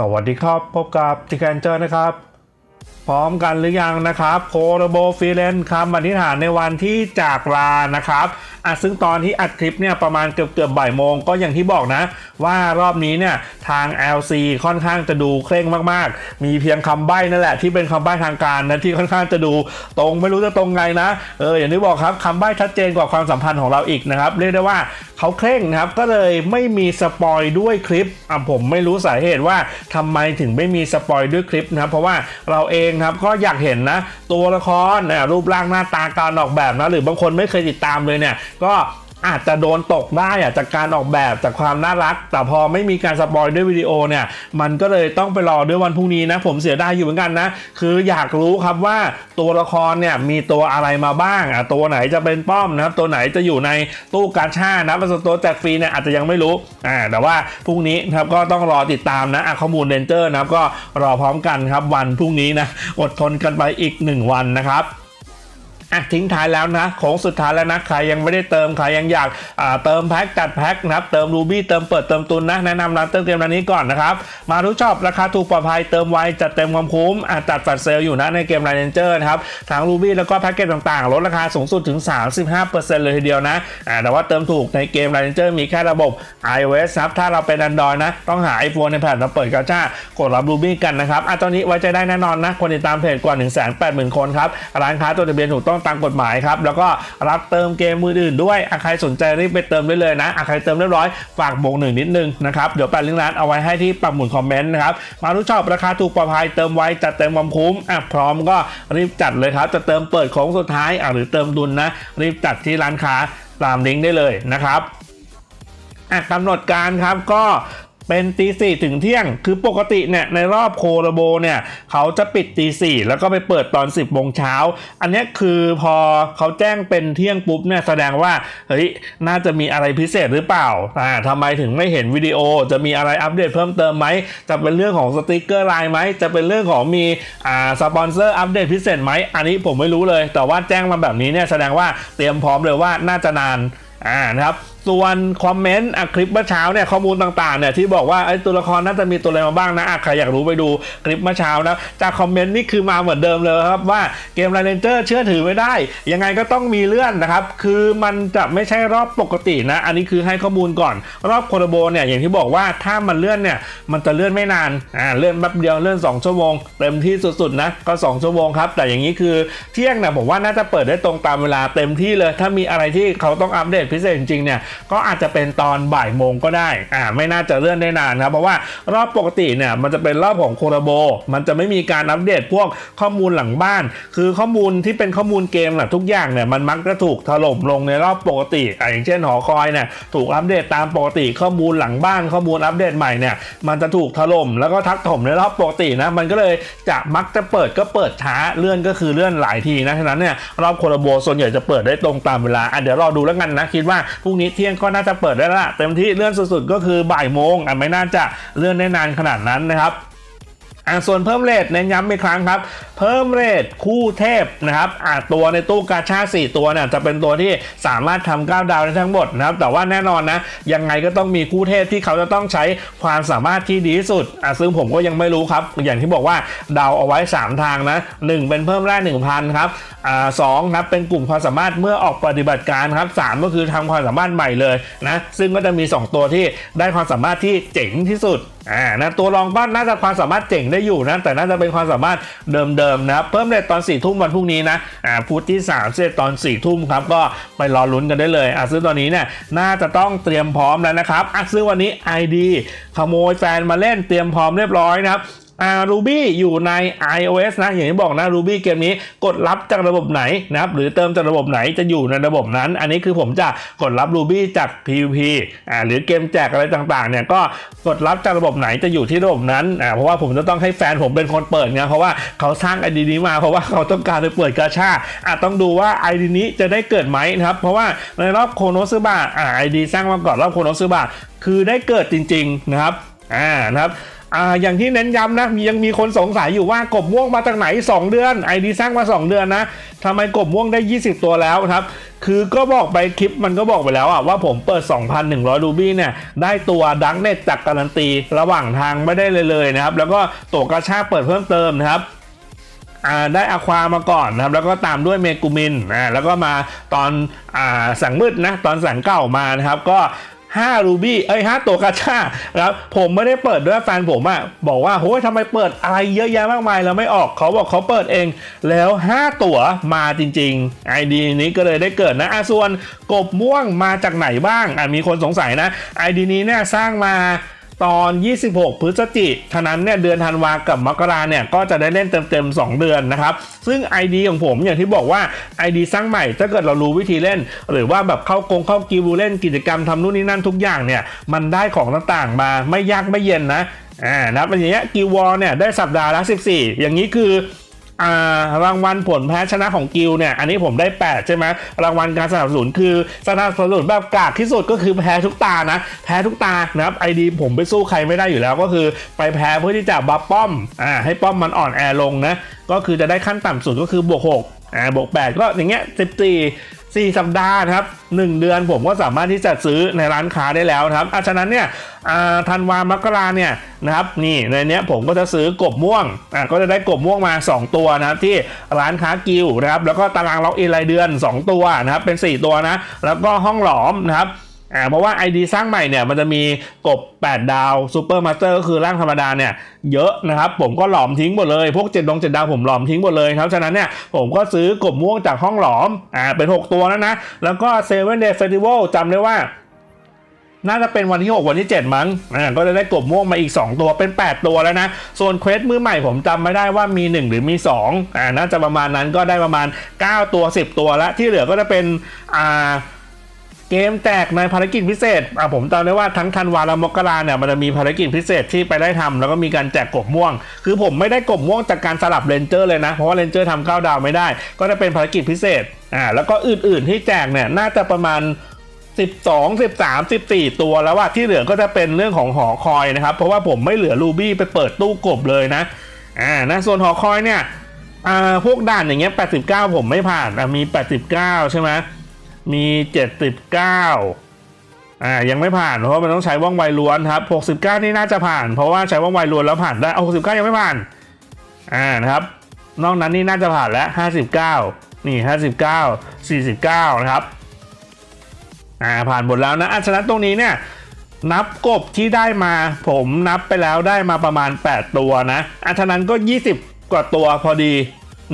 สวัสดีครับ พบกับจิแกนเจอร์นะครับ พร้อมกันหรือยังนะครับโคโรโบฟิเลนคำอธิษฐานในวันที่จากลานะครับอะซึ่งตอนที่อัดคลิปเนี่ยประมาณเกือบเกือบบ่ายโมงก็อย่างที่บอกนะ ว่ารอบนี้เนี่ยทาง LC ค่อนข้างจะดูเคร่งมากๆ มีเพียงคำใบ้นั่นแหละที่เป็นคำใบ้ทางการนะที่ค่อนข้างจะดูตรงไม่รู้จะตรงไงนะเอออย่างที่บอกครับคำใบ้ชัดเจนกว่าความสัมพันธ์ของเราอีกนะครับเรียกได้ว่าเขาเคร่งนะครับก็เลยไม่มีสปอยด้วยคลิปอะผมไม่รู้สาเหตุว่าทำไมถึงไม่มีสปอยด้วยคลิปนะครับเพราะว่าเราเองครับก็อยากเห็นนะ ตัวละครนะรูปร่างหน้าตาการออกแบบนะ หรือบางคนไม่เคยติดตามเลยเนี่ย ก็ อาจจะโดนตกได้อะจากการออกแบบจากความน่ารัก แต่พอไม่มีการสปอยด้วยวิดีโอเนี่ย มันก็เลยต้องไปรอด้วยวันพรุ่งนี้นะ ผมเสียดายอยู่เหมือนกันนะ คืออยากรู้ครับว่าตัวละครเนี่ยมีตัวอะไรมาบ้างอะตัวไหนจะเป็นป้อมนะครับ ตัวไหนจะอยู่ในตู้กาชานะเป็นตัวแจกฟรีเนี่ยอาจจะยังไม่รู้อ่าแต่ว่าพรุ่งนี้นะครับก็ต้องรอติดตามนะะข้อมูลเดนเจอร์นะครับก็รอพร้อมกันครับวันพรุ่งนี้นะอดทนกันไปอีกหนึ่งวันนะครับ อะทิ้งท้ายแล้วนะของสุดท้ายแล้วนะใครยังไม่ได้เติมใครยังอยากเติมแพ็กจัดแพ็กนะครับเติมรูบี้เติมเปิดเติมตุนนะแนะนำร้านเติมเกมร้านนี้ก่อนนะครับมาทุกชอบราคาถูกปลอดภัยเติมไวจัดเต็มความคุ้มอะจัดแฟลชเซลอยู่นะในเกมไลน์เจอร์นะครับทั้งรูบี้แล้วก็แพ็กเกจต่างๆ ลดราคาสูงสุดถึง 35%เลยทีเดียวนะแต่ว่าเติมถูกในเกมไลน์เจอร์มีแค่ระบบ iOS ครับถ้าเราเป็น Android นะต้องหา iPhone ในแผ่นมาเปิดกาชากดรับรูบี้กันนะครับอะตอนนี้ไว้ใจได้แน่นอนนะคนติดตามเพจกว่า 180,000 คนครับร้านค้าตัวทะเบียนถูกต้องตามกฎหมายครับ แล้วก็รับเติมเกมมืออื่นด้วยใครสนใจรีบไปเติมได้เลยนะใครเติมเรียบร้อยฝากบงหนึ่งนิดนึงนะครับ เดี๋ยวแปะลิงก์ร้านเอาไว้ให้ที่ปักหมุดคอมเมนต์นะครับ มาทุกชอบราคาถูกปลอดภัยเติมไวจัดเต็มความคุ้มอะพร้อมก็รีบจัดเลยครับ จะเติมเปิดของสุดท้ายอะหรือเติมดุลนะรีบจัดที่ร้านค้าตามลิงก์ได้เลยนะครับกำหนดการครับก็ เป็นตีสี่ถึงเที่ยง คือปกติเนี่ยในรอบโคโรโบเนี่ยเขาจะปิดตีสี่แล้วก็ไปเปิดตอน 10บโมงเช้า อันนี้คือพอเขาแจ้งเป็นเที่ยงปุ๊บเนี่ยแสดงว่าเฮ้ยน่าจะมีอะไรพิเศษหรือเปล่าอ่าทำไมถึงไม่เห็นวิดีโอ จะมีอะไรอัปเดตเพิ่มเติมไหม จะเป็นเรื่องของสติกเกอร์ไลน์ไหม จะเป็นเรื่องของมีอ่าสปอนเซอร์อัปเดตพิเศษไหม อันนี้ผมไม่รู้เลย แต่ว่าแจ้งมาแบบนี้เนี่ยแสดงว่าเตรียมพร้อมเลยว่าน่าจะนานอ่านะครับ ส่วนคอมเมนต์อะคลิปเมื่อเช้าเนี่ยข้อมูลต่างๆเนี่ยที่บอกว่าไอ้ตัวละครน่าจะมีตัวอะไรมาบ้างนะอะใครอยากรู้ไปดูคลิปเมื่อเช้านะจากคอมเมนต์นี่คือมาเหมือนเดิมเลยครับว่าเกมไรเลนเจอร์เชื่อถือไม่ได้ ยังไงก็ต้องมีเลื่อนนะครับ คือมันจะไม่ใช่รอบปกตินะ อันนี้คือให้ข้อมูลก่อน รอบโคโรโบเนี่ยอย่างที่บอกว่าถ้ามันเลื่อนเนี่ยมันจะเลื่อนไม่นานอ่าเลื่อนแป๊บเดียวเลื่อน 2 ชั่วโมงเต็มที่สุดๆนะก็ 2 ชั่วโมงครับแต่อย่างนี้คือเที่ยงนี่ยผมว่าน่าจะเปิดได้ตรงตามเวลาเต็มที่เลย ถ้ามีอะไรที่เขาต้องอัปเดตพิเศษจริงๆเนี่ยก็อาจจะเป็นตอนบ่ายโมงก็ได้อ่าไม่น่าจะเลื่อนได้นานครับเพราะว่ารอบปกติเนี่ยมันจะเป็นรอบของโคโรโบ มันจะไม่มีการอัปเดตพวกข้อมูลหลังบ้าน คือข้อมูลที่เป็นข้อมูลเกมน่ะทุกอย่างเนี่ยมันมักจะถูกถล่มลงในรอบปกติอ่าอย่างเช่นหอคอยเนี่ยถูกอัปเดตตามปกติข้อมูลหลังบ้าน ข้อมูลอัปเดตใหม่เนี่ยมันจะถูกถล่มแล้วก็ทักถมในรอบปกตินะมันก็เลยจะมักจะเปิดก็เปิดช้าเลื่อนก็คือเลื่อนหลายทีนะฉะนั้นเนี่ยรอบโคโรโบส่วนใหญ่จะเปิดได้ตรงตามเวลาอะเดี๋ยวรอดูแล้วกันนะคิดว่าพรุ่งนี้เที่ยงก็น่าจะเปิดได้แล้วล่ะเต็มที่เลื่อนสุดๆ ก็คือบ่ายโมงอะไม่น่าจะเลื่อนได้นานขนาดนั้นนะครับ อ่าส่วนเพิ่มเรทเน้นย้ำอีกครั้งครับ เพิ่มเรทคู่เทพนะครับอ่าตัวในตู้กาชา4ตัวเนี่ยจะเป็นตัวที่สามารถทำก้าวดาวได้ทั้งหมดนะครับแต่ว่าแน่นอนนะยังไงก็ต้องมีคู่เทพที่เขาจะต้องใช้ความสามารถที่ดีที่สุดอ่าซึ่งผมก็ยังไม่รู้ครับ อย่างที่บอกว่าดาวเอาไว้ 3 ทางนะ 1 เป็นเพิ่มแร่1,000ครับอ่าสองครับเป็นกลุ่มความสามารถเมื่อออกปฏิบัติการครับสามก็คือทำความสามารถใหม่เลยนะซึ่งก็จะมี 2 ตัวที่ได้ความสามารถที่เจ๋งที่สุด อ่านะตัวรองบ้านน่าจะความสามารถเจ๋งได้อยู่นะแต่น่าจะเป็นความสามารถเดิมๆนะเพิ่มเลทตอน4ี่ทุ่มวันพรุ่งนี้นะอ่าพุธที่3เซตตอน4ี่ทุ่มครับก็ไปรอลุ้นกันได้เลยอ่าซื้อตอนนี้เนี่ยน่าจะต้องเตรียมพร้อมแล้วนะครับอะซื้อวันนี้ ID ขโมยแฟนมาเล่นเตรียมพร้อมเรียบร้อยนะครับ อ่า Ruby อยู่ใน iOS นะ อย่างที่บอกนะ Ruby เกมนี้กดรับจากระบบไหนนะครับ หรือเติมจากระบบไหนจะอยู่ในระบบนั้น อันนี้คือผมจะกดรับ Ruby จาก PVP อ่า หรือเกมแจกอะไรต่างๆ เนี่ย ก็กดรับจากระบบไหนจะอยู่ที่ระบบนั้น อ่า เพราะว่าผมจะต้องให้แฟนผมเป็นคนเปิดไงเพราะว่าเขาสร้าง ID นี้มา เพราะว่าเขาต้องการไปเปิดกาชาอ่าต้องดูว่า ID นี้จะได้เกิดไหมนะครับ เพราะว่าในรอบโคโนซึบะ อ่า ID สร้างมาก่อนรอบโคโนซึบะ คือได้เกิดจริง ๆ นะครับ อ่า นะครับ อ่าอย่างที่เน้นย้ำนะยังมีคนสงสัยอยู่ว่ากบม่วงมาจากไหน 2 เดือนไอดีสร้างมา 2 เดือนนะทำไมกบม่วงได้ 20 ตัวแล้วครับ คือก็บอกไปคลิปมันก็บอกไปแล้วอะว่าผมเปิด 2,100 รูบี้เนี่ย ได้ตัวดังเน็ตจากการันตี ระหว่างทางไม่ได้เลยเลยนะครับ แล้วก็ตัวกระชากเปิดเพิ่มเติมนะครับได้อะความาก่อนนะครับแล้วก็ตามด้วยเมกูมินอ่าแล้วก็มาตอนอสังมืดนะตอนสังเก่ามานะครับก็ 5รูบี้เอ้ย5ตัวกาชาครับผมไม่ได้เปิดด้วยแฟนผมอะบอกว่าโอ้ยทำไมเปิดอะไรเยอะแยะมากมายแล้วไม่ออกเขาบอกเขาเปิดเอง แล้ว 5 ตัวมาจริงๆไอดีนี้ก็เลยได้เกิดนะอะส่วนกบม่วงมาจากไหนบ้างอะมีคนสงสัยนะไอดีนี้เนี่ยสร้างมา ตอน 26 พฤศจิกายนนั้นเนี่ยเดือนธันวากับมกราเนี่ยก็จะได้เล่นเต็มๆ 2 เดือนนะครับ ซึ่ง ID ของผมอย่างที่บอกว่า ID สร้างใหม่ถ้าเกิดเรารู้วิธีเล่น หรือว่าแบบเข้ากงเข้ากิวเล่นกิจกรรมทำนู่นนี่นั่นทุกอย่างเนี่ยมันได้ของต่างๆมาไม่ยากไม่เย็นนะอ่านะเป็นอย่างเงี้ยกิววอลเนี่ยได้สัปดาห์ละ 14 อย่างนี้คือ รางวัลผลแพ้ชนะของกิลเนี่ย อันนี้ผมได้ 8 ใช่ไหมรางวัลการสนับสนุนคือสนับสนุนแบบกากที่สุดก็คือแพ้ทุกตานะ แพ้ทุกตานะครับไอดีผมไปสู้ใครไม่ได้อยู่แล้วก็คือไปแพ้เพื่อที่จะบัฟป้อมอ่าให้ป้อมมันอ่อนแอลงนะ ก็คือจะได้ขั้นต่ำสุดก็คือบวก6อ่าบวก8ก็อย่างเงี้ย14 4 สัปดาห์ครับ 1 เดือนผมก็สามารถที่จะซื้อในร้านค้าได้แล้วครับอาฉะนั้นเนี่ยธันวามกราเนี่ยนะครับนี่ในเนี้ยผมก็จะซื้อกบม่วงอะก็จะได้กบม่วงมา 2 ตัวนะครับที่ร้านค้ากิลนะครับแล้วก็ตารางล็อกอินรายเดือน 2 ตัวนะครับเป็น 4 ตัวนะแล้วก็ห้องหลอมนะครับ อ่าเพราะว่า ID สร้างใหม่เนี่ยมันจะมีกบ 8 ดาวซูเปอร์มาสเตอร์ก็คือร่างธรรมดาเนี่ยเยอะนะครับ ผมก็หลอมทิ้งหมดเลย พวก7ดง7ดาวผมหลอมทิ้งหมดเลยครับ ฉะนั้นเนี่ยผมก็ซื้อกบม่วงจากห้องหลอมอ่าเป็น 6 ตัวแล้วนะ แล้วก็เซเว่นเดย์เฟสติวัลจำได้ว่าน่าจะเป็นวันที่ 6 วันที่ 7 มั้งอ่าก็จะได้กบม่วงมาอีก 2 ตัวเป็น 8 ตัวแล้วนะ ส่วนเควสมือใหม่ผมจำไม่ได้ว่ามี 1 หรือมี 2อ่าน่าจะประมาณนั้นก็ได้ประมาณ 9 ตัว 10 ตัวแล้วที่เหลือก็จะเป็นอ่า เกมแจกในภารกิจพิเศษอะผมจำได้ว่าทั้งธันวาและมกราเนี่ยมันจะมีภารกิจพิเศษที่ไปได้ทำแล้วก็มีการแจกกบม่วง คือผมไม่ได้กบม่วงจากการสลับเรนเจอร์เลยนะ เพราะว่าเรนเจอร์ทำเก้าดาวไม่ได้ ก็จะเป็นภารกิจพิเศษอ่าแล้วก็อื่นๆที่แจกเนี่ยน่าจะประมาณ12 13 14 ตัวแล้วว่าที่เหลือก็จะเป็นเรื่องของหอคอยนะครับ เพราะว่าผมไม่เหลือรูบี้ไปเปิดตู้กบเลยนะอ่านะส่วนหอคอยเนี่ยอ่าพวกด่านอย่างเงี้ย89 ผมไม่ผ่านมี 89 ใช่ไหม มี79อ่ายังไม่ผ่านเพราะมันต้องใช้ว่องไวล้วนครับ69นี่น่าจะผ่าน เพราะว่าใช้ว่องไวล้วนแล้วผ่านได้เอา69ยังไม่ผ่านอ่านะครับ นอกนั้นนี่น่าจะผ่านแล้ว59นี่59 49นะครับอ่าผ่านหมดแล้วนะอะฉะนั้นตรงนี้เนี่ยนับกบที่ได้มาผมนับไปแล้วได้มาประมาณ 8 ตัวนะอะฉะนั้นก็ 20 กว่าตัวพอดี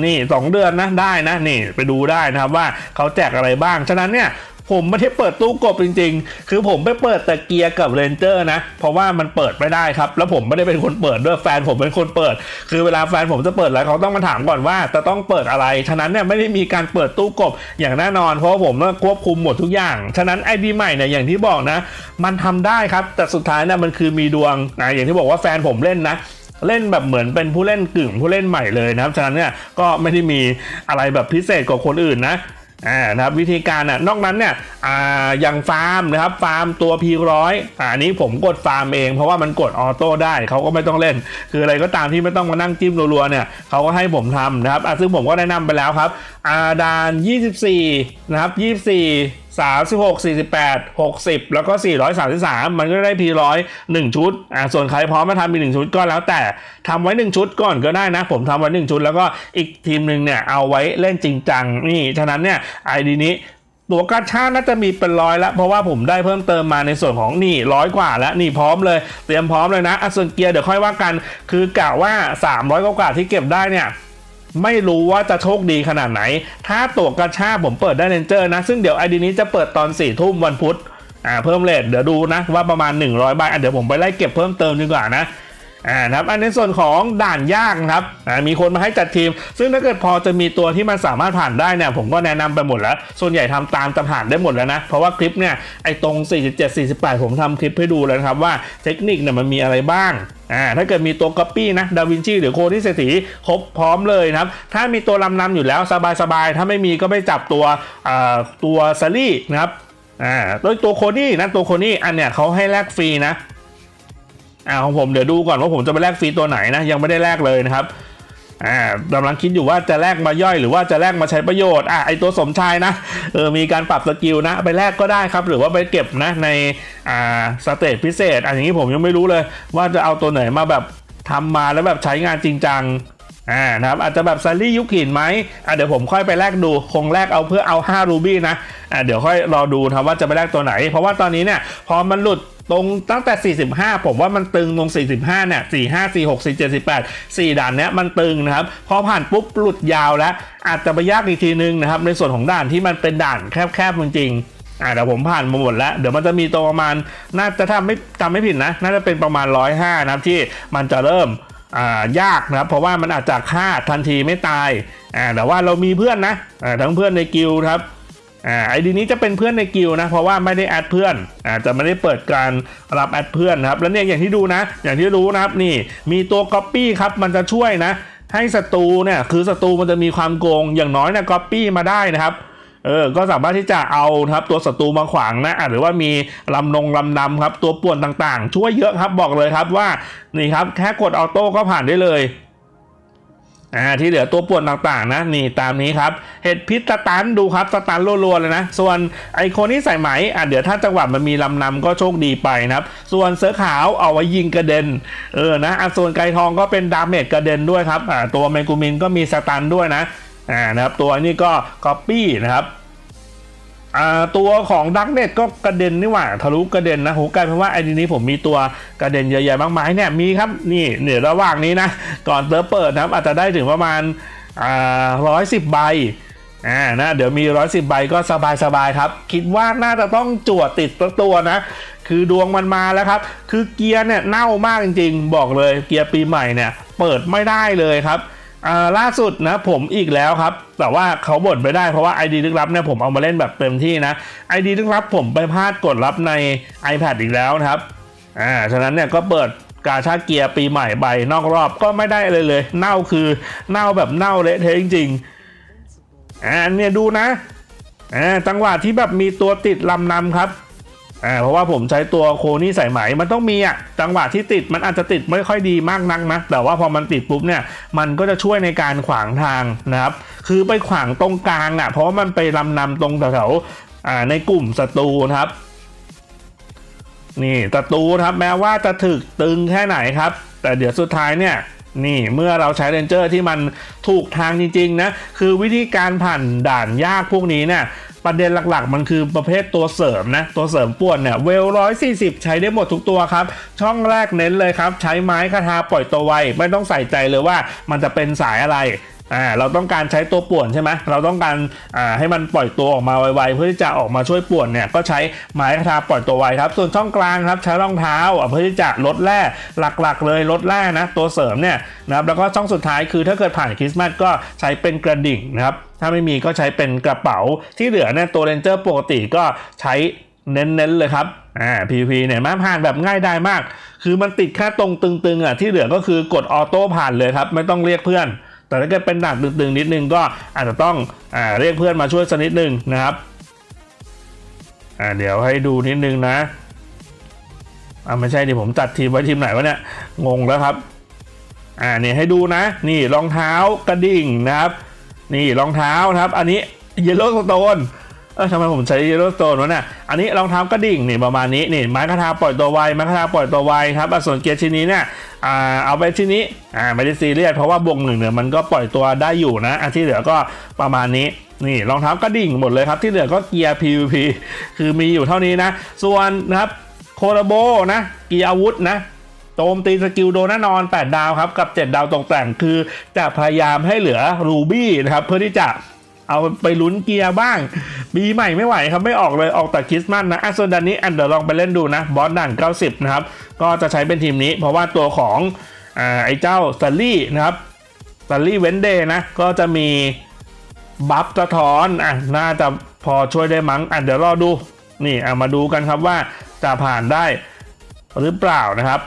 นี่ 2 เดือนนะได้นะนี่ไปดูได้นะครับว่าเขาแจกอะไรบ้าง ฉะนั้นเนี่ยผมไม่ได้เปิดตู้กบจริง ๆ คือผมไปเปิดแต่เกียร์กับเรนเจอร์นะ เพราะว่ามันเปิดไม่ได้ครับ แล้วผมไม่ได้เป็นคนเปิดด้วยแฟนผมเป็นคนเปิด คือเวลาแฟนผมจะเปิดอะไรเขาต้องมาถามก่อนว่าจะต้องเปิดอะไร ฉะนั้นเนี่ยไม่ได้มีการเปิดตู้กบอย่างแน่นอน เพราะว่าผมต้องควบคุมหมดทุกอย่าง ฉะนั้นไอดีใหม่เนี่ยอย่างที่บอกนะ มันทำได้ครับ แต่สุดท้ายเนี่ยมันคือมีดวงอ่าอย่างที่บอกว่าแฟนผมเล่นนะ เล่นแบบเหมือนเป็นผู้เล่นกึ่งผู้เล่นใหม่เลยนะครับฉะนั้นเนี่ยก็ไม่ได้มีอะไรแบบพิเศษกว่าคนอื่นนะอ่านะครับวิธีการอะนอกนั้นเนี่ยอ่าอย่างฟาร์มนะครับฟาร์มตัว P100 อ่าอันนี้ผมกดฟาร์มเองเพราะว่ามันกดออโต้ได้เขาก็ไม่ต้องเล่น คืออะไรก็ตามที่ไม่ต้องมานั่งจิ้มรัวๆเนี่ยเขาก็ให้ผมทำนะครับอะซึ่งผมก็แนะนำไปแล้วครับอาดาน 24 นะครับ 24 36 48 60 แล้วก็ 433 มันก็ได้ P100 1ชุดอ่าส่วนใครพร้อมมาทำอีกหนึ่งชุดก็แล้วแต่ทำไว้ 1 ชุดก่อนก็ได้นะ ผมทำไว้ 1 ชุด แล้วก็อีกทีมหนึ่งเนี่ยเอาไว้เล่นจริงจังนี่ฉะนั้นเนี่ยไอดีนี้ตัวกาชาน่าจะมีเป็นร้อยแล้ว เพราะว่าผมได้เพิ่มเติมมาในส่วนของนี่ร้อยกว่าแล้วนี่พร้อมเลย เตรียมพร้อมเลยนะอะส่วนเกียร์เดี๋ยวค่อยว่ากัน คือกะว่า 300 กว่าที่เก็บได้เนี่ย ไม่รู้ว่าจะโชคดีขนาดไหน ถ้าตัวกระชากผมเปิดได้เลนเจอร์นะ ซึ่งเดี๋ยวไอดีนี้จะเปิดตอน4ี่ทุ่มวันพุธอ่าเพิ่มเลทเดี๋ยวดูนะว่าประมาณ 100ใบอะเดี๋ยวผมไปไล่เก็บเพิ่มเติมดีกว่านะ อ่านะครับอันในส่วนของด่านยากนะครับอ่ามีคนมาให้จัดทีม ซึ่งถ้าเกิดพอจะมีตัวที่มันสามารถผ่านได้เนี่ยผมก็แนะนำไปหมดแล้ว ส่วนใหญ่ทำตามจะผ่านได้หมดแล้วนะ เพราะว่าคลิปเนี่ยไอ้ตรง 47 48 ผมทำคลิปให้ดูแล้วครับว่าเทคนิคเนี่ยมันมีอะไรบ้างอ่าถ้าเกิดมีตัวก๊อปปี้นะดาวินชีหรือโคที่เศรษฐีครบพร้อมเลยนะครับ ถ้ามีตัวลำนำอยู่แล้วสบายๆ ถ้าไม่มีก็ไปจับตัวอ่าตัวซารี่นะครับอ่าโดยตัวโคนี่นะตัวโคนี่อันเนี้ยเขาให้แลกฟรีนะ อ่าของผมเดี๋ยวดูก่อนว่าผมจะไปแลกฟรีตัวไหนนะยังไม่ได้แลกเลยนะครับอ่ากำลังคิดอยู่ว่าจะแลกมาย่อยหรือว่าจะแลกมาใช้ประโยชน์อะไอตัวสมชายนะเออมีการปรับสกิลนะไปแลกก็ได้ครับหรือว่าไปเก็บนะในอ่าสเตจพิเศษอันนี้ผมยังไม่รู้เลย ว่าจะเอาตัวไหนมาแบบทำมาแล้วแบบใช้งานจริงจัง อ่านะครับอาจจะแบบซารี่ยุคหินไหมอะเดี๋ยวผมค่อยไปแลกดู คงแลกเอาเพื่อเอา5รูบี้นะอะเดี๋ยวค่อยรอดูนะครับว่าจะไปแลกตัวไหน เพราะว่าตอนนี้เนี่ยพอมันหลุดตรงตั้งแต่ 45 ผมว่ามันตึงตรง 45 เนี่ย 45 46 47 48 4 ด่านเนี้ยมันตึงนะครับ พอผ่านปุ๊บหลุดยาวแล้ว อาจจะไปยากอีกทีนึงนะครับ ในส่วนของด่านที่มันเป็นด่านแคบๆ จริงๆ อ่าเดี๋ยวผมผ่านมาหมดแล้ว เดี๋ยวมันจะมีตัวประมาณ น่าจะถ้าไม่จำไม่ผิดนะ น่าจะเป็นประมาณ 105 นะครับที่มันจะเริ่ม ยากนะครับเพราะว่ามันอาจจะฆ่าทันทีไม่ตายแต่ว่าเรามีเพื่อนนะทั้งเพื่อนในกิลครับไอดีนี้จะเป็นเพื่อนในกิลนะเพราะว่าไม่ได้แอดเพื่อนอาจะไม่ได้เปิดการรับแอดเพื่อนนะครับแล้วเนี่ยอย่างที่ดูนะ อย่างที่รู้นะครับนี่มีตัวก๊อปปี้ครับมันจะช่วยนะให้ศัตรูเนี่ยคือศัตรูมันจะมีความโกงอย่างน้อยนะก๊อปปี้มาได้นะครับ เออก็สามารถที่จะเอาครับตัวศัตรูมาขวางนะหรือว่ามีลำนงลำนำครับตัวป่วนต่างๆ ช่วยเยอะครับบอกเลยครับว่านี่ครับแค่กดออโต้ก็ผ่านได้เลยอ่าที่เหลือตัวป่วนต่างๆนะนี่ตามนี้ครับเห็ดพิษสตันดูครับสตันรัวๆเลยนะ ส่วนไอโคนที่ใส่ไหมอะเดี๋ยวถ้าจังหวะมันมีลำนำก็โชคดีไปนะครับ ส่วนเสือขาวเอาไว้ยิงกระเด็นเออนะอะส่วนไก่ทองก็เป็นดาเมจกระเด็นด้วยครับอ่าตัวเมกูมินก็มีสตันด้วยนะ อ่านะครับตัวนี้ก็ก๊อปปี้นะครับตัวของดักเน็ตก็กระเด็นนี่หว่าทะลุกระเด็นนะโหกลายเป็นว่าไอ้นี้ผมมีตัวกระเด็นเยอะแยะมากมายเนี่ยมีครับนี่เนี่ยระหว่างนี้นะก่อนเติร์เปิดนะครับอาจจะได้ถึงประมาณร้อยสิบใบอ่านะเดี๋ยวมีร้อยสิบใบก็สบายสบายๆครับ คิดว่าน่าจะต้องจวดติดตัวนะ คือดวงมันมาแล้วครับ คือเกียร์เนี่ยเน่ามากจริงๆ บอกเลยเกียร์ปีใหม่เนี่ยเปิดไม่ได้เลยครับ ล่าสุดนะผมอีกแล้วครับ แต่ว่าเขาบ่นไปได้เพราะว่า ID ลึกลับเนี่ยผมเอามาเล่นแบบเต็มที่นะ ID ลึกลับผมไปพลาดกดรับใน iPad อีกแล้วนะครับอ่าฉะนั้นเนี่ยก็เปิดกาชาเกียร์ปีใหม่ใบนอกรอบก็ไม่ได้เลยเลย เน่าคือเน่าแบบเน่าเละเทะจริงๆอ่าเนี่ยดูนะอ่าจังหวะที่แบบมีตัวติดลำนำครับ อ่าเพราะว่าผมใช้ตัวโคนี่ใส่ไหมมันต้องมีอะจังหวะที่ติดมันอาจจะติดไม่ค่อยดีมากนักนะแต่ว่าพอมันติดปุ๊บเนี่ยมันก็จะช่วยในการขวางทางนะครับคือไปขวางตรงกลางอะเพราะว่ามันไปลำนำตรงแถวๆอ่าในกลุ่มศัตรูนะครับนี่ศัตรูครับแม้ว่าจะถึกตึงแค่ไหนครับ แต่เดี๋ยวสุดท้ายเนี่ย นี่เมื่อเราใช้เรนเจอร์ที่มันถูกทางจริง ๆ นะ คือวิธีการผ่านด่านยากพวกนี้เนี่ยประเด็นหลักๆ มันคือประเภทตัวเสริมนะ ตัวเสริมป่วนเนี่ยเวลร้อยสี่สิบใช้ได้หมดทุกตัวครับ ช่องแรกเน้นเลยครับ ใช้ไม้คาถาปล่อยตัวไว ไม่ต้องใส่ใจเลยว่ามันจะเป็นสายอะไร อ่าเราต้องการใช้ตัวป่วนใช่ไหมเราต้องการอ่าให้มันปล่อยตัวออกมาไวๆเพื่อที่จะออกมาช่วยป่วนเนี่ยก็ใช้ไม้คาถาปล่อยตัวไวครับ ส่วนช่องกลางครับใช้รองเท้าเพื่อที่จะลดแร่หลักๆ เลยลดแร่นะตัวเสริมเนี่ยนะครับแล้วก็ช่องสุดท้ายคือถ้าเกิดผ่านคริสต์มาสก็ใช้เป็นกระดิ่งนะครับถ้าไม่มีก็ใช้เป็นกระเป๋าที่เหลือเนี่ยตัวเรนเจอร์ปกติก็ใช้เน้นๆเลยครับอ่า PVP เนี่ยมาผ่านแบบง่ายได้มาก คือมันติดแค่ตรงตึงๆอะที่เหลือก็คือกดออโต้ผ่านเลยครับ ไม่ต้องเรียกเพื่อน แต่ถ้าเกิดเป็นด่านตึงๆนิดนึงก็อาจจะต้องอเรียกเพื่อนมาช่วยสักนิดนึงนะครับเดี๋ยวให้ดูนิดนึงนะอ่าไม่ใช่ดิผมจัดทีมไว้ทีมไหนวะเนี่ยงงแล้วครับอ่านี่ให้ดูนะ นี่รองเท้ากระดิ่งนะครับ นี่รองเท้านะครับ อันนี้เยลโล่สโตนเออทำไมผมใช้เยลโล่สโตนวะเนี่ยอันนี้รองเท้ากระดิ่งนี่ประมาณนี้นี่ไม้คาทาปล่อยตัวไวไม้คาทาปล่อยตัวไวครับส่วนเกียร์ชิ้นนี้เนี่ย อ่าเอาไปชิ้นนี้อ่าไม่ได้ซีเรียสเพราะว่าบวกหนึ่งเนี่ยมันก็ปล่อยตัวได้อยู่นะอันที่เหลือก็ประมาณนี้นี่รองเท้ากระดิ่งหมดเลยครับ ที่เหลือก็เกียร์ PVP คือมีอยู่เท่านี้นะ ส่วนนะครับโคโรโบนะเกียร์อาวุธนะโจมตีสกิลโดนแน่นอน 8 ดาวครับ กับ 7 ดาวตกแต่งคือจะพยายามให้เหลือรูบี้นะครับ เพื่อที่จะ เอาไปลุ้นเกียร์บ้าง ปีใหม่ไม่ไหวครับไม่ออกเลยออกแต่คริสต์มาสนะอะส่วนดันนี้อันเดี๋ยวลองไปเล่นดูนะ บอสด่าน 90 นะครับ ก็จะใช้เป็นทีมนี้ เพราะว่าตัวของอไอ้เจ้าซัลลี่นะครับซัลลี่เวนเดย์นะ ก็จะมีบัฟสะท้อนอะน่าจะพอช่วยได้มั้งอะเดี๋ยวรอดู นี่อะมาดูกันครับว่าจะผ่านได้หรือเปล่านะครับ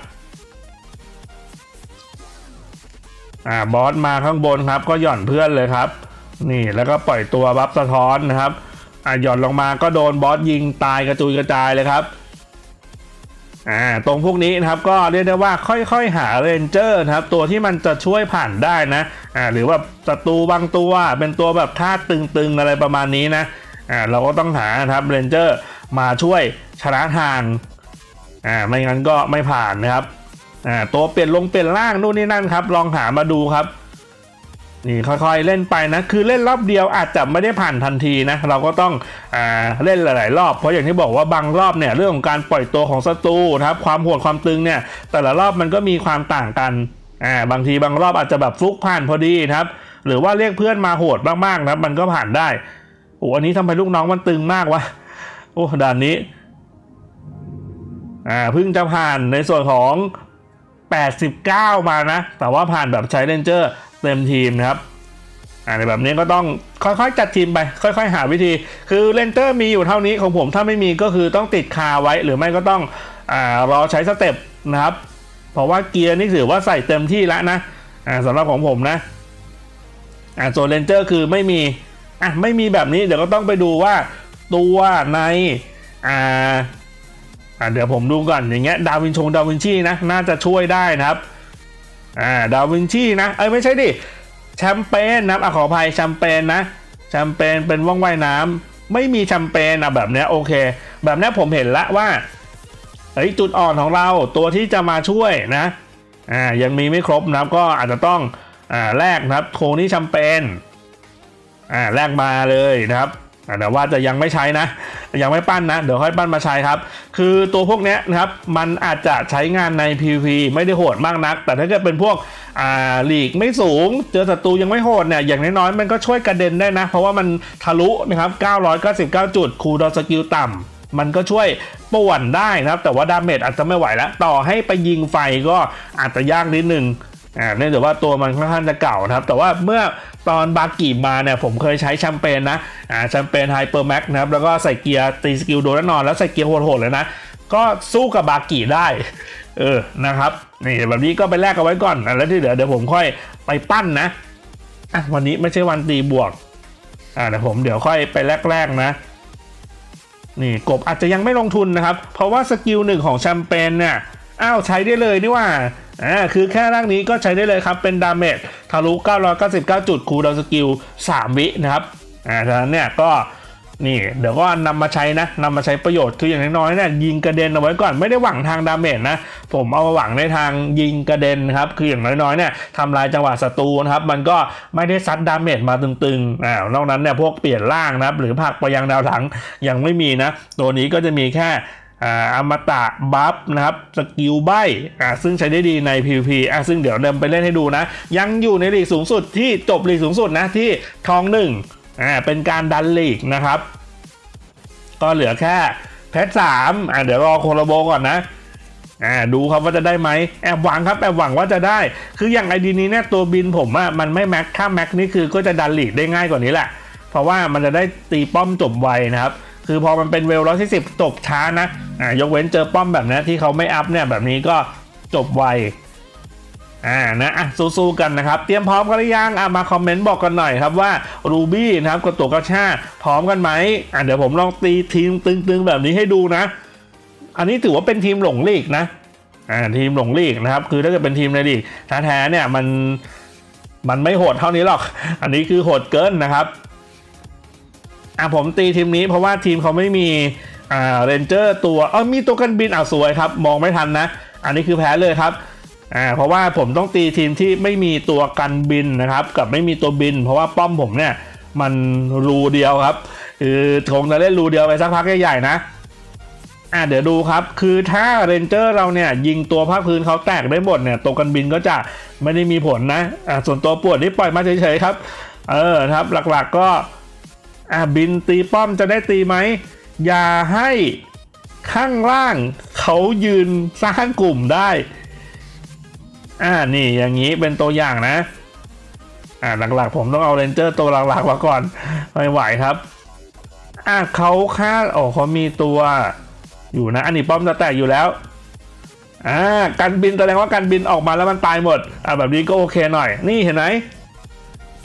อ่าบอสมาข้างบนครับ ก็หย่อนเพื่อนเลยครับ นี่แล้วก็ปล่อยตัวบัฟสะท้อนนะครับอ่าหย่อนลงมาก็โดนบอสยิงตายกระจุยกระจายเลยครับอ่าตรงพวกนี้นะครับก็เรียกได้ว่าค่อยๆ หาเรนเจอร์นะครับตัวที่มันจะช่วยผ่านได้นะอ่าหรือว่าศัตรูบางตัวเป็นตัวแบบธาตุตึงๆอะไรประมาณนี้นะอ่าเราก็ต้องหานะครับเรนเจอร์มาช่วยชนะทางอ่าไม่งั้นก็ไม่ผ่านนะครับอ่าตัวเปลี่ยนลงเปลี่ยนล่างนู่นนี่นั่นครับ ลองหามาดูครับ นี่ค่อยๆเล่นไปนะ คือเล่นรอบเดียวอาจจะไม่ได้ผ่านทันทีนะ เราก็ต้องอ่าเล่นหลายๆรอบ เพราะอย่างที่บอกว่าบางรอบเนี่ยเรื่องของการปล่อยตัวของศัตรูนะครับความโหดความตึงเนี่ยแต่ละรอบมันก็มีความต่างกันอ่าบางทีบางรอบอาจจะแบบฟลุกผ่านพอดีครับหรือว่าเรียกเพื่อนมาโหดมากๆนะมันก็ผ่านได้โอ้อันนี้ทำไมลูกน้องมันตึงมากวะโอ้ด่านนี้อ่าเพิ่งจะผ่านในส่วนของ 89 มานะ แต่ว่าผ่านแบบใช้เรนเจอร์ เต็มทีมนะครับอ่าในแบบนี้ก็ต้องค่อยๆ จัดทีมไป ค่อย ๆ หาวิธี คือเรนเจอร์มีอยู่เท่านี้ของผมถ้าไม่มีก็คือต้องติดคาไว้หรือไม่ก็ต้องอ่ารอใช้สเต็ปนะครับ เพราะว่าเกียร์นี่ถือว่าใส่เต็มที่แล้วนะอ่าสำหรับของผมนะอ่าส่วนเรนเจอร์คือไม่มีอะไม่มีแบบนี้เดี๋ยวก็ต้องไปดูว่าตัวในอ่าอ่าเดี๋ยวผมดูก่อนอย่างเงี้ยดาวินชงดาวินชีนะน่าจะช่วยได้นะครับ อ่าดาวินชีนะ เอ้ยไม่ใช่ดิ แชมเปญนะอะขออภัยแชมเปญนะ แชมเปญเป็นว่องว่ายน้ำไม่มีแชมเปญอะแบบเนี้ยโอเค แบบเนี้ยผมเห็นละว่าเฮ้ยจุดอ่อนของเราตัวที่จะมาช่วยนะอ่ายังมีไม่ครบนะครับก็อาจจะต้องอ่าแลกนะครับโคนี่แชมเปญอ่าแลกมาเลยนะครับ แต่ว่าจะยังไม่ใช้นะ ยังไม่ปั้นนะ เดี๋ยวค่อยปั้นมาใช้ครับ คือตัวพวกนี้นะครับ มันอาจจะใช้งานใน PVP ไม่ได้โหดมากนัก แต่ถ้าเกิดเป็นพวกอ่าลีกไม่สูง เจอศัตรูยังไม่โหดเนี่ย อย่างน้อยๆ มันก็ช่วยกระเด็นได้นะ เพราะว่ามันทะลุนะครับ 999 จุด คูดาวน์สกิลต่ำมันก็ช่วยป่วนได้นะครับ แต่ว่าดาเมจอาจจะไม่ไหวแล้ว ต่อให้ไปยิงไฟก็อาจจะยากนิดนึง อ่าเนื่องจากว่าตัวมันค่อนข้างจะเก่านะครับ แต่ว่าเมื่อตอนบากิมาเนี่ยผมเคยใช้แชมเปญนะอ่าแชมเปญไฮเปอร์แม็กนะครับ แล้วก็ใส่เกียร์ตีสกิลโดนแน่นอน แล้วใส่เกียร์โหดๆเลยนะ ก็สู้กับบากิได้ เออนะครับนี่แบบนี้ก็ไปแลกกันไว้ก่อนอแล้วที่เหลือเดี๋ยวผมค่อยไปปั้นนะอะวันนี้ไม่ใช่วันตีบวกอ่าเดี๋ยวผมเดี๋ยวค่อยไปแรกๆนะนี่กบอาจจะยังไม่ลงทุนนะครับ เพราะว่าสกิลหนึ่งของแชมเปญเนี่ย อ้าวใช้ได้เลยนี่ว่าอ่าคือแค่ร่างนี้ก็ใช้ได้เลยครับ เป็นดาเมจทะลุ 999 จุดคูลดาวน์สกิล 3 วินะครับอ่าฉะนั้นเนี่ยก็นี่เดี๋ยวก็นำมาใช้นะนำมาใช้ประโยชน์คืออย่างน้อยๆเนี่ยยิงกระเด็นเอาไว้ก่อนไม่ได้หวังทางดาเมจนะผมเอามาหวังในทางยิงกระเด็นครับคืออย่างน้อยๆเนี่ยทำลายจังหวะศัตรูนะครับมันก็ไม่ได้ซัดดาเมจมาตึงๆอ่านอกนั้นเนี่ยพวกเปลี่ยนร่างนะครับหรือผักไปยังดาวถังยังไม่มีนะตัวนี้ก็จะมีแค่ อ่าอมตะบัฟนะครับสกิลใบอ่าซึ่งใช้ได้ดีใน PVP อ่าซึ่งเดี๋ยวเดิมไปเล่นให้ดูนะ ยังอยู่ในลีกสูงสุดที่จบลีกสูงสุดนะที่ทองหนึ่งอ่าเป็นการดันลีกนะครับ ก็เหลือแค่แพทสามอ่าเดี๋ยวรอโคโลโบก่อนนะอ่าดูครับว่าจะได้ไหมแอบหวังครับแอบหวังว่าจะได้ คืออย่างไอดีนี้เนี่ยตัวบินผมอะมันไม่แม็กค่าแม็กนี่คือก็จะดันลีกได้ง่ายกว่านี้แหละเพราะว่ามันจะได้ตีป้อมจบไวนะครับ คือพอมันเป็นเวลร้อยสิบจบช้านะอ่ายกเว้นเจอป้อมแบบนี้ที่เขาไม่อัพเนี่ยแบบนี้ก็จบไวอ่านะอะสู้ๆกันนะครับ เตรียมพร้อมกันหรือยังอะมาคอมเมนต์บอกกันหน่อยครับว่ารูบี้นะครับกับตัวกระชาพร้อมกันไหมอะเดี๋ยวผมลองตีทีมตึงๆแบบนี้ให้ดูนะ อันนี้ถือว่าเป็นทีมหลงลีกนะอ่าทีมหลงลีกนะครับ คือถ้าเกิดเป็นทีมในลีกแท้ๆเนี่ยมันมันไม่โหดเท่านี้หรอก อันนี้คือโหดเกินนะครับ อะผมตีทีมนี้เพราะว่าทีมเขาไม่มีอ่าเรนเจอร์ตัวเออมีตัวกันบินอะสวยครับ มองไม่ทันนะ อันนี้คือแพ้เลยครับอ่าเพราะว่าผมต้องตีทีมที่ไม่มีตัวกันบินนะครับ กับไม่มีตัวบิน เพราะว่าป้อมผมเนี่ยมันรูเดียวครับคือคงจะเล่นรูเดียวไปสักพักใหญ่ๆนะอะเดี๋ยวดูครับ คือถ้าเรนเจอร์เราเนี่ยยิงตัวภาคพื้นเขาแตกได้หมดเนี่ยตัวกันบินก็จะไม่ได้มีผลนะอะส่วนตัวปวดนี่ปล่อยมาเฉยๆครับ เออครับหลักๆก็ อะบินตีป้อมจะได้ตีไหม อย่าให้ข้างล่างเขายืนสร้างกลุ่มได้ อ่านี่อย่างนี้เป็นตัวอย่างนะ อ่าหลักๆ ผมต้องเอาเรนเจอร์ตัวหลักๆมาก่อน ไม่ไหวครับ อะเขาคาดโอ้เขามีตัวอยู่นะ อันนี้ป้อมจะแตกอยู่แล้ว อ่าการบินแสดงว่าการบินออกมาแล้วมันตายหมด อ่าแบบนี้ก็โอเคหน่อย นี่เห็นไหม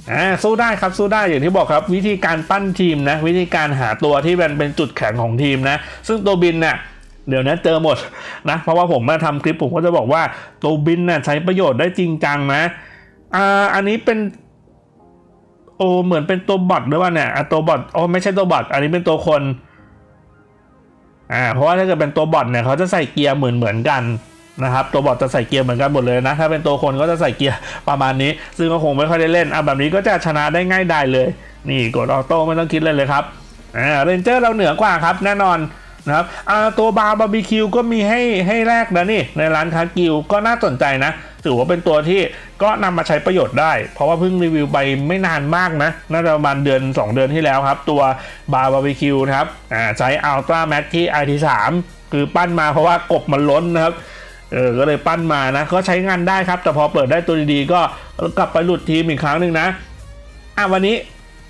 อ่าสู้ได้ครับสู้ได้อย่างที่บอกครับ วิธีการปั้นทีมนะ วิธีการหาตัวที่เป็นเป็นจุดแข็งของทีมนะ ซึ่งตัวบินเนี่ยเดี๋ยวนี้เจอหมดนะ เพราะว่าผมมาทำคลิปผมก็จะบอกว่าตัวบินน่ะใช้ประโยชน์ได้จริงจังนะอ่าอันนี้เป็นโอเหมือนเป็นตัวบอทด้วยว่าเนี่ยอะตัวบอทโอ้ไม่ใช่ตัวบอทอันนี้เป็นตัวคนอ่าเพราะว่าถ้าเกิดเป็นตัวบอทเนี่ยเขาจะใส่เกียร์เหมือนเหมือนกัน นะครับตัวบอทจะใส่เกียร์เหมือนกันหมดเลยนะ ถ้าเป็นตัวคนก็จะใส่เกียร์ประมาณนี้ ซึ่งก็คงไม่ค่อยได้เล่นอะแบบนี้ก็จะชนะได้ง่ายดายเลย นี่กดออโต้ไม่ต้องคิดเลยเลยครับอ่าเรนเจอร์เราเหนือกว่าครับแน่นอนนะครับอ่าตัวบาร์บาร์บีคิวก็มีให้ให้แลกนะนี่ในร้านคากิวก็น่าสนใจนะ ถือว่าเป็นตัวที่ก็นำมาใช้ประโยชน์ได้ เพราะว่าเพิ่งรีวิวไปไม่นานมากนะ น่าจะประมาณเดือน 2 เดือนที่แล้วครับ ตัวบาร์บาร์บีคิวนะครับอ่าใช้อัลตร้าแม็กที่ IT3 คือปั้นมาเพราะว่ากบมันล้นนะครับ เออก็เลยปั้นมานะ ก็ใช้งานได้ครับ แต่พอเปิดได้ตัวดีๆ ก็กลับไปหลุดทีมอีกครั้งหนึ่งนะอะวันนี้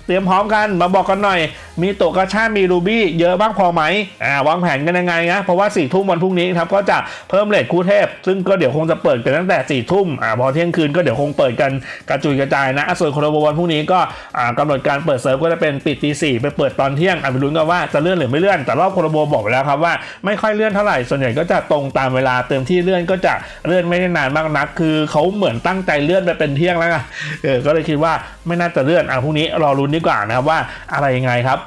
เตรียมพร้อมกันมาบอกกันหน่อยมีโตกระชามีรูบี้เยอะบ้างพอไหมอ่าวางแผนกันยังไงนะเพราะว่าสี่ทุ่มวันพรุ่งนี้ครับก็จะเพิ่มเลทคู่เทพ ซึ่งก็เดี๋ยวคงจะเปิดกันตั้งแต่สี่ทุ่มอ่าพอเที่ยงคืนก็เดี๋ยวคงเปิดกันกระจุยกระจายนะส่วนโคโรโบวันพรุ่งนี้ก็อ่ากำหนดการเปิดเซิร์ฟก็จะเป็นปิดตีสี่ไปเปิดตอนเที่ยงอะไปลุ้นกันว่าจะเลื่อนหรือไม่เลื่อน แต่รอบโคโรโบบอกไปแล้วครับว่าไม่ค่อยเลื่อนเท่าไหร่ส่วนใหญ่ก็จะตรงตามเวลาเติมที่เลื่อนก็จะเลื่อนไม่ได้นานมากนัก คือเขาเหมือนตั้งใจเลื่อนไปเป็นเที่ยงแล้วไงเออก็เลยคิดว่าไม่น่าจะเลื่อนอะพรุ่งนี้รอลุ้นดีกว่านะครับว่าอะไรยังไงครับ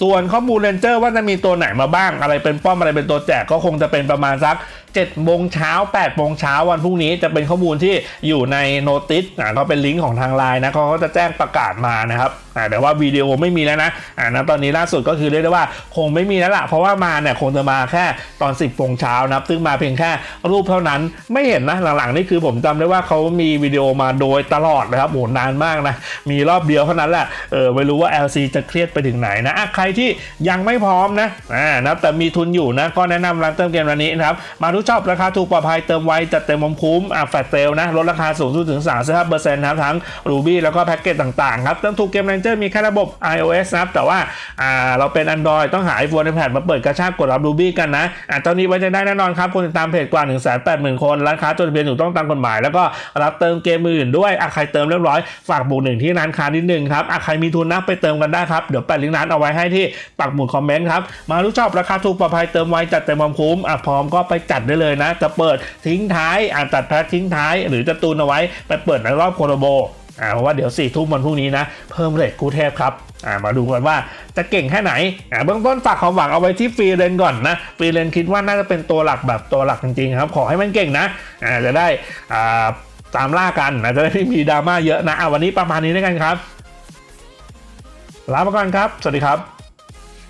ส่วนข้อมูลเรนเจอร์ว่าจะมีตัวไหนมาบ้าง อะไรเป็นป้อมอะไรเป็นตัวแจกก็คงจะเป็นประมาณสัก 7โมงเช้า8โมงเช้าวันพรุ่งนี้จะเป็นข้อมูลที่อยู่ในโนติสอ่าก็เป็นลิงก์ของทางไลน์นะเขาก็จะแจ้งประกาศมานะครับอ่าแต่ว่าวิดีโอไม่มีแล้วนะอ่าณตอนนี้ล่าสุดก็คือเรียกได้ว่าคงไม่มีแล้วล่ะเพราะว่ามาเนี่ยคงจะมาแค่ตอน 10โมงเช้านะครับซึ่งมาเพียงแค่รูปเท่านั้นไม่เห็นนะหลังๆนี่คือผมจำได้ว่าเขามีวิดีโอมาโดยตลอดนะครับโหนานมากนะมีรอบเดียวเท่านั้นแหละเออไม่รู้ว่า LC จะเครียดไปถึงไหนนะอะใครที่ยังไม่พร้อมนะอ่านะแต่มีทุนอยู่นะก็แนะนำร้านเติมเกมร้านนี้นะครับมาทุกชอบราคาถูกปลอดภัยเติมไวจัดเต็มคุ้มอะแฟลชเซลนะลดราคาสูงสุดถึง 35เปอร์เซ็นต์นะครับทั้ง Ruby แล้วก็แพ็กเกจต่างๆครับเติมถูกเกม Ranger มีแค่ระบบ iOS นะครับแต่ว่าอ่าเราเป็น Android ต้องหา iPhone iPad มาเปิดกระชากกดรับ Ruby กันนะอะตอนนี้ไว้ใจได้แน่นอนครับคนติดตามเพจกว่า 180,000 คนร้านค้าจดทะเบียนถูกต้องตามกฎหมายแล้วก็รับเติมเกมอื่นด้วยอะใครเติมเรียบร้อยฝากบุกหนึ่งที่ร้านค้านิดนึงครับอะใครมีทุนนะไปเติมกันได้ครับเดี๋ยวแปะลิงก์ร้านเอาไว้ให้ที่ปักหมุดคอมเมนต์ครับมาทุกชอบราคาถูกปลอดภัยเติมไวจัดเต็มความคุ้มอะพร้อมก็ไปจัดได้เลยนะ จะเปิดทิ้งท้ายอะจัดแพ็คทิ้งท้าย หรือจะตูนเอาไว้ไปเปิดในรอบโคโรโบอ่าเพราะว่าเดี๋ยวสี่ทุ่มวันพรุ่งนี้นะ เพิ่มเรทกูเทพครับอ่ามาดูกันว่าจะเก่งแค่ไหนอ่าเบื้องต้นฝากความหวังเอาไว้ที่ฟรีเลนก่อนนะฟรีเลนคิดว่าน่าจะเป็นตัวหลักแบบตัวหลักจริงๆครับ ขอให้มันเก่งนะอ่าจะได้อ่าตามล่ากันนะจะได้ไม่มีดราม่าเยอะนะอ่าวันนี้ประมาณนี้แล้วกันครับลาไปก่อนครับ สวัสดีครับ